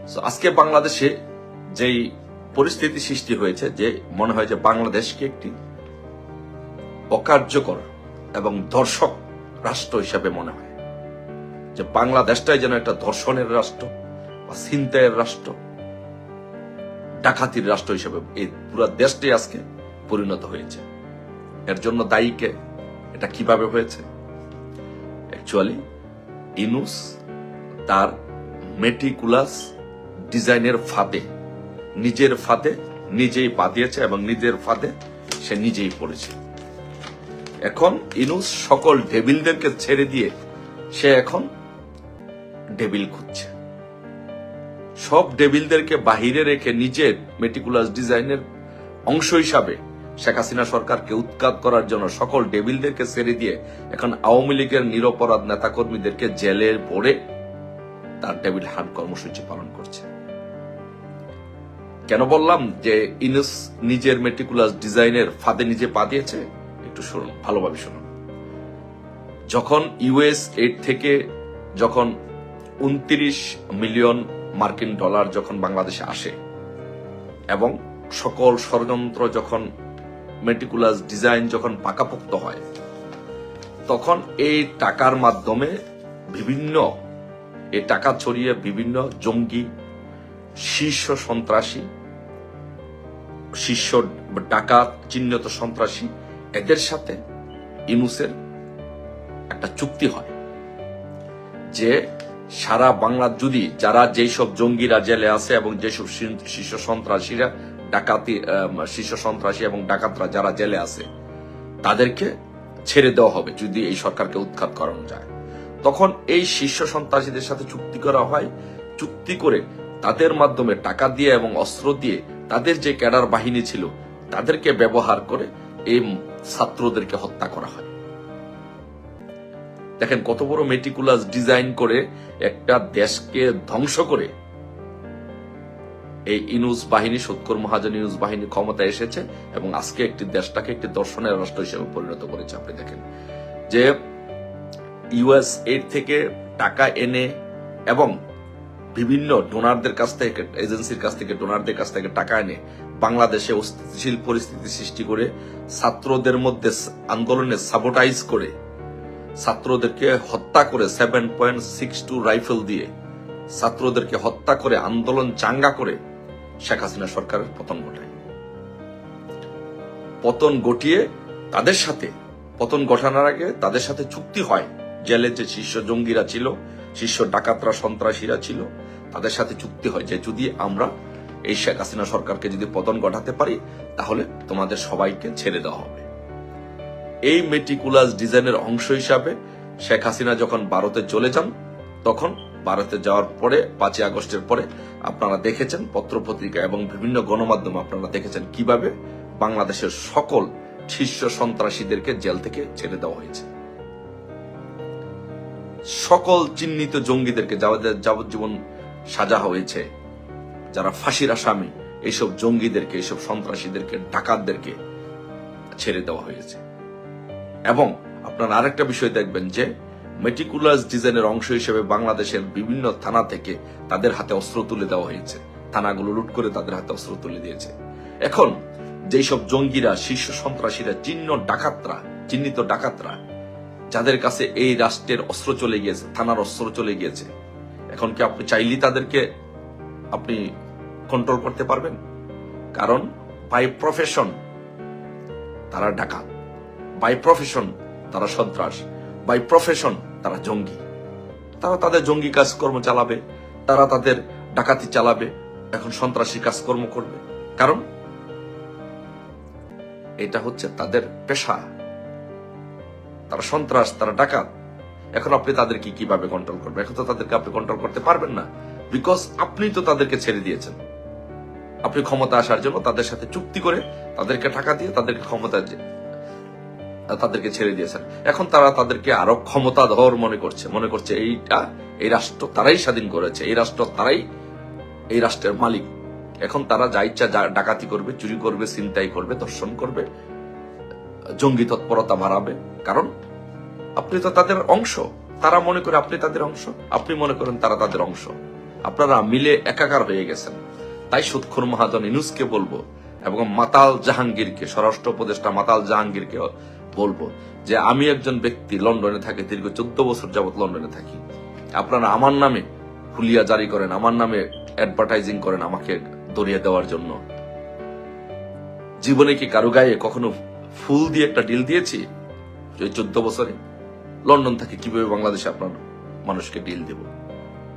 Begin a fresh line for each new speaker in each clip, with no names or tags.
আজকে বাংলাদেশে যেই পরিস্থিতি সৃষ্টি হয়েছে, যে মনে হয় যে বাংলাদেশকে একটি অকার্যকর এবং দর্শক রাষ্ট্র হিসাবে মনে হয়। যে বাংলাদেশটাই যেন একটা ধর্ষণের রাষ্ট্র বা ছিনতাইয়ের রাষ্ট্র, ডাকাতির রাষ্ট্র হিসেবে এই পুরো দেশটি আজকে পরিণত হয়েছে। এর জন্য দায়ীকে এটা কীভাবে হয়েছে? অ্যাকচুয়ালি ইনুস তার মেটিকুলাস ডিজাইনের ফাঁদে, নিজের ফাঁদে নিজেই পা দিয়েছে এবং নিজের ফাঁদে সে নিজেই পড়েছে। এখন ইনুস সকল ডেবিলদেরকে ছেড়ে দিয়ে সে এখন ডেবিল খুঁজছে। সব ডেবিলদেরকে বাহিরে রেখে নিজের মেটিকুলাস ডিজাইনের অংশ হিসাবে শেখ হাসিনা সরকারকে উৎখাত করার জন্য সকল ডেবিলদেরকে ছেড়ে দিয়ে এখন আওয়ামী লীগের নিরপরাধ নেতাকর্মীদেরকে জেলে ভরে তার ডেবিল হান্ট কর্মসূচি পালন করছে। কেন বললাম যে ইনুস নিজের মেটিকুলাস ডিজাইনের ফাঁদে নিজে পা দিয়েছে? একটু শুনুন, ভালোভাবে শুনুন। যখন ইউএস এইড থেকে যখন উনত্রিশ মিলিয়ন মার্কিন ডলার যখন বাংলাদেশে আসে, এবং সকল ষড়যন্ত্র যখন মেটিকুলাস ডিজাইন যখন পাকাপোক্ত হয়, তখন এই টাকার মাধ্যমে বিভিন্ন, এই টাকা ছড়িয়ে বিভিন্ন জঙ্গি, শীর্ষ সন্ত্রাসী শীর্ষ ডাকাত চিহ্নিত সন্ত্রাসী, এদের সাথে ইনুসের একটা চুক্তি হয় যে সারা বাংলা যদি যারা যেই সব জঙ্গিরা জেলে আছে এবং যেসব শীর্ষ- সন্ত্রাসীরা, ডাকাতি শীর্ষ সন্ত্রাসী এবং ডাকাতরা যারা জেলে আছে, তাদেরকে ছেড়ে দেওয়া হবে যদি এই সরকারকে উৎখাত করানো যায়। তখন এই শীর্ষ সন্ত্রাসীদের সাথে চুক্তি করা হয়। চুক্তি করে তাদের মাধ্যমে টাকা দিয়ে এবং অস্ত্র দিয়ে তাদের যে ক্যাডার বাহিনী ছিল, তাদেরকে ব্যবহার করে এই ছাত্রদেরকে হত্যা করা হয়। দেখেন কত বড় মেটিকুলাস ডিজাইন করে একটা দেশকে ধ্বংস করে এই ইনুস বাহিনী, সৎকর মহাজন ইনুস বাহিনী ক্ষমতায় এসেছে এবং আজকে একটি দেশটাকে একটি দর্শনের রাষ্ট্র হিসেবে পরিণত করেছে। আপনি দেখেন যে ইউএস এর থেকে টাকা এনে এবং বিভিন্ন ডোনারদের কাছ থেকে এজেন্সির কাছ থেকে ডোনারদের কাছ থেকে টাকা এনে বাংলাদেশে অস্থিতিশীল পরিস্থিতি সৃষ্টি করে ছাত্রদের মধ্যে আন্দোলনে সাবোটাইজ করে ছাত্রদেরকে হত্যা করে seven point six two rifle দিয়ে ছাত্রদেরকে হত্যা করে আন্দোলন চাঙ্গা করে শেখ হাসিনা সরকারের পতন ঘটায়। পতন ঘটিয়ে তাদের সাথে, পতন ঘটানোর আগে তাদের সাথে চুক্তি হয়। জেলে যে শীর্ষ জঙ্গিরা ছিল, শীর্ষ ডাকাতরা সন্ত্রাসীরা ছিল তাদের সাথে চুক্তি হয় যে যদি আমরা এই শেখ হাসিনা সরকারকে যদি পতন ঘটাতে পারি, তাহলে তোমাদের সবাইকে ছেড়ে দেওয়া হবে। এই মেটিকুলাস ডিজাইনের অংশ হিসাবে শেখ হাসিনা যখন ভারতে চলে যান, তখন ভারতে যাওয়ার পরে, পাঁচই আগস্টের পরে আপনারা দেখেছেন পত্রপত্রিকা এবং বিভিন্ন গণমাধ্যমে আপনারা দেখেছেন কীভাবে বাংলাদেশের সকল শীর্ষ সন্ত্রাসীদেরকে জেল থেকে ছেড়ে দেওয়া হয়েছে। সকল চিহ্নিত জঙ্গিদেরকে যাবজ্জীবন সাজা হয়েছে। যারা ফাঁসির আসামি, এইসব জঙ্গিদেরকে, এইসব সন্ত্রাসীদেরকে, ডাকাতদেরকে ছেড়ে দেওয়া হয়েছে। এবং আপনারা আরেকটা বিষয় দেখবেন যে মেটিকুলাস ডিজাইনের অংশ হিসেবে বাংলাদেশের বিভিন্ন থানা থেকে তাদের হাতে অস্ত্র তুলে দেওয়া হয়েছে। থানাগুলো লুট করে তাদের হাতে অস্ত্র তুলে দিয়েছে। এখন যেই সব জঙ্গিরা, শীর্ষ সন্ত্রাসীরা, চিহ্ন ডাকাতরা, চিহ্নিত ডাকাতরা, যাদের কাছে এই রাষ্ট্রের অস্ত্র চলে গিয়েছে, থানার অস্ত্র চলে গিয়েছে এখন কি আপনি চাইলেই তাদেরকে আপনি কন্ট্রোল করতে পারবেন? কারণ বাই প্রফেশন তারা ডাকাত বাই প্রফেশন তারা সন্ত্রাস বাই প্রফেশন তারা জঙ্গি। তারা তাদের জঙ্গি কাজকর্ম চালাবে, তারা তাদের ডাকাতি চালাবে, এখন সন্ত্রাসী কাজকর্ম করবে। কারণ এটা হচ্ছে তাদের পেশা। তারা সন্ত্রাস, তারা ডাকাত। এখন আপনি তাদেরকে কীভাবে কন্ট্রোল করবেন? এখন তো তাদেরকে আপনি কন্ট্রোল করতে পারবেন না। বিকজ আপনি তো তাদেরকে ছেড়ে দিয়েছেন। আপনি ক্ষমতা আসার জন্য তাদের সাথে চুক্তি করে তাদেরকে টাকা দিয়ে তাদেরকে ক্ষমতা তাদেরকে ছেড়ে দিয়েছেন। এখন তারা তাদেরকে আরও ক্ষমতাধর মনে করছে। মনে করছে এইটা, এই রাষ্ট্র তারাই স্বাধীন করেছে। এই রাষ্ট্র তারাই, এই রাষ্ট্রের মালিক। এখন তারা যা ইচ্ছা ডাকাতি করবে, চুরি করবে চিন্তাই করবে দর্শন করবে, জঙ্গি তৎপরতা বাড়াবে। কারণ আপনি তো তাদের অংশ। তারা মনে করে আপনি তাদের অংশ, আপনি মনে করেন তারা তাদের অংশ। আপনারা মিলে একাকার হয়ে গেছেন। তাই সুৎখুর মহাজন ইনুসকে বলব এবং মাতাল জাহাঙ্গীরকে, স্বরাষ্ট্র উপদেষ্টা মাতাল জাহাঙ্গীরকে বলব যে, আমি একজন ব্যক্তি লন্ডনে থাকি, দীর্ঘ চোদ্দ বছর যাবত লন্ডনে থাকি। আপনারা আমার নামে হুলিয়া জারি করেন, আমার নামে অ্যাডভার্টাইজিং করেন আমাকে দরিয়ে দেওয়ার জন্য। জীবনে কি কারও গায়ে কখনো ফুল দিয়ে একটা ডিল দিয়েছি? চোদ্দ বছরে? লন্ডন থেকে কীভাবে বাংলাদেশে আপনার মানুষকে ডিল দেব?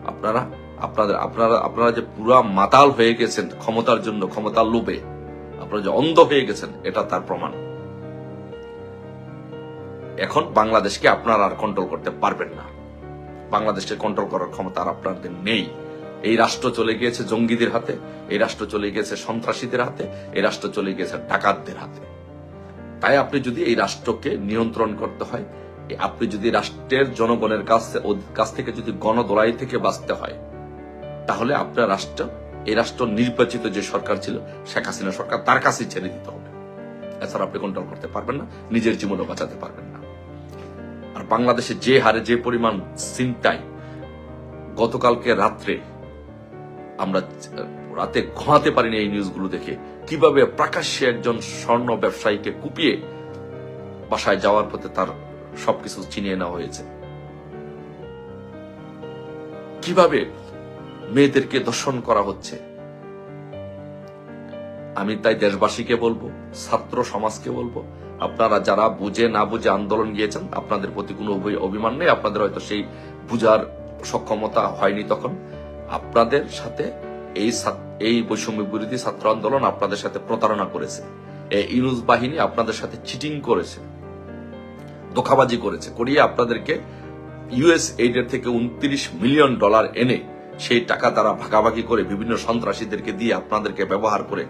আপনারা, আপনাদের, আপনারা আপনারা যে পুরা মাতাল হয়ে গেছেন ক্ষমতার জন্য, ক্ষমতার লোভে, আপনারা যে অন্ধ হয়ে গেছেন, এটা তার প্রমাণ। এখন বাংলাদেশকে আপনারা আর কন্ট্রোল করতে পারবেন না। বাংলাদেশকে কন্ট্রোল করার ক্ষমতা আর আপনাদের নেই। এই রাষ্ট্র চলে গিয়েছে জঙ্গিদের হাতে, এই রাষ্ট্র চলে গিয়েছে সন্ত্রাসীদের হাতে, এই রাষ্ট্র চলে গিয়েছে ডাকাতদের হাতে। তাই আপনি যদি এই রাষ্ট্রকে নিয়ন্ত্রণ করতে হয় আপনি যদি রাষ্ট্রের জনগণের কাছ কাছ থেকে যদি গণদোলাই থেকে বাঁচতে হয়, তাহলে আপনার রাষ্ট্র, এই রাষ্ট্র নির্বাচিত যে সরকার ছিল, শেখ হাসিনা সরকার, তার কাছেই ছেড়ে দিতে হবে। এছাড়া আপনি কন্ট্রোল করতে পারবেন না, নিজের জীবনও বাঁচাতে পারবেন না। আর বাংলাদেশে যে হারে যে পরিমাণ চিন্তায় গতকালকে রাত্রে আমরা রাতে ঘুমাতে পারিনি এই নিউজগুলো দেখে, কীভাবে প্রকাশ্যে একজন স্বর্ণ ব্যবসায়ীকে কুপিয়ে বাসায় যাওয়ার পথে তার সবকিছু চিনিয়ে নেওয়া হয়েছে। কীভাবে মেয়েদেরকে দর্শন করা হচ্ছে? আমি তাই দেশবাসীকে বলব, ছাত্র সমাজকে বলব, আপনারা যারা বুঝে না বুঝে আন্দোলন গিয়েছেন, আপনাদের প্রতি কোনো অভিমান নেই, আপনাদের হয়তো সেই বুঝার সক্ষমতা হয়নি তখন। আপনাদের সাথে এই এই বৈষম্য বিরোধী ছাত্র আন্দোলন আপনাদের সাথে প্রতারণা করেছে। এই ইনুস বাহিনী আপনাদের সাথে চিটিং করেছে। ধোকাবাজি করেছে। করিয়ে আপনাদেরকে ইউএস এইডের থেকে উনত্রিশ মিলিয়ন ডলার এনে সেই টাকা তারা ভাগাভাগি করে বিভিন্ন সন্ত্রাসীদেরকে দিয়ে আপনাদেরকে ব্যবহার করে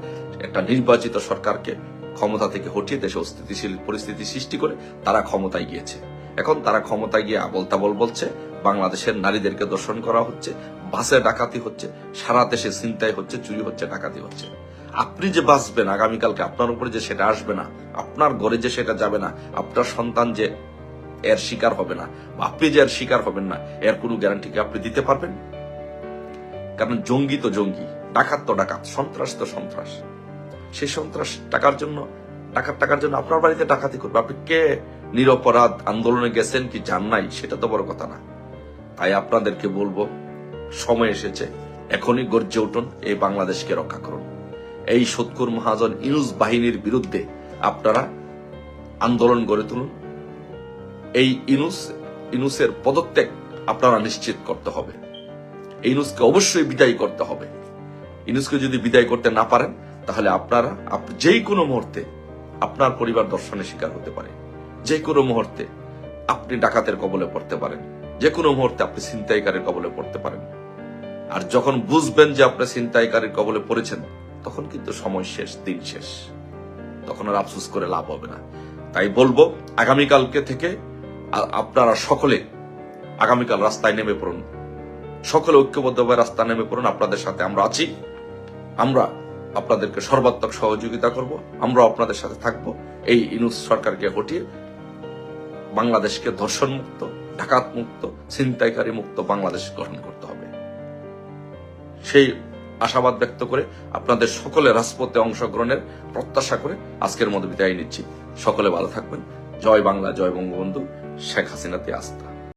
একটা নির্বাচিত সরকারকে ক্ষমতা থেকে হটিয়ে দেশে অস্থিতিশীল পরিস্থিতি সৃষ্টি করে তারা ক্ষমতায় গিয়েছে। এখন তারা ক্ষমতায় গিয়ে আবল তাবল বলছে, বাংলাদেশের নারীদেরকে দর্শন করা হচ্ছে, বাসে ডাকাতি হচ্ছে, সারা দেশে চিন্তায় হচ্ছে, চুরি হচ্ছে, ডাকাতি হচ্ছে। আপনি যে বাঁচবেন আগামীকালকে, আপনার উপরে যে সেটা আসবে না, আপনার ঘরে যে সেটা যাবে না, আপনার সন্তান যে এর শিকার হবে না বা আপনি যে এর শিকার হবেন না, এর কোনো গ্যারান্টি কি আপনি দিতে পারবেন? কারণ জঙ্গি তো জঙ্গি, ডাকাত তো ডাকাত, সন্ত্রাস তো সন্ত্রাস। সেই সন্ত্রাস টাকার জন্য, ডাকাত টাকার জন্য আপনার বাড়িতে ডাকাতি করবে। আপনি কে? নিরপরাধ আন্দোলনে গেছেন কি জান নাই? সেটা তো বড় কথা না। তাই আপনাদেরকে বলব, সময় এসেছে, এখনই গর্জে উঠুন, এই বাংলাদেশকে রক্ষা করুন। এই সৎকুর মহাজন ইউজ বাহিনীর বিরুদ্ধে আপনারা আন্দোলন গড়ে তুলুন। এই ইনুস ইনুসের পদত্যাগ আপনারা নিশ্চিত করতে হবে। ইনুসকে অবশ্যই বিদায় করতে হবে। ইনুসকে যদি বিদায় করতে না পারেন, তাহলে আপনারা, আপ- যেই কোনো মুহূর্তে আপনার পরিবার দর্শনের শিকার হতে পারে। যে কোনো মুহূর্তে আপনি ডাকাতের কবলে পড়তে পারেন। যে কোনো মুহূর্তে আপনি ছিনতাইকারের কবলে পড়তে পারেন। আর যখন বুঝবেন যে আপনি ছিনতাইকারের কবলে পড়েছেন তখন কিন্তু সময় শেষ, দিন শেষ। তখন আর আফসোস করে লাভ হবে না। তাই বলব, আগামীকালকে থেকে আপনারা সকলে আগামীকাল রাস্তায় নেমে পড়ুন। সকলে ঐক্যবদ্ধভাবে রাস্তায় নেমে পড়ুন, আপনাদের সাথে আমরা আছি। আমরা আপনাদেরকে সর্বাত্মক সহযোগিতা করব আমরা আপনাদের সাথে থাকব। এই ইনুস সরকারকে হটিয়ে বাংলাদেশকে ধর্ষণ মুক্ত ডাকাত মুক্ত ছিনতাইকারী মুক্ত বাংলাদেশ গঠন করতে হবে। সেই আশাবাদ ব্যক্ত করে আপনাদের সকলে রাজপথে অংশগ্রহণের প্রত্যাশা করে আজকের মতো বিদায় নিচ্ছি। সকলে ভালো থাকবেন। জয় বাংলা, জয় বঙ্গবন্ধু। শেখ হাসিনাতে আস্থা।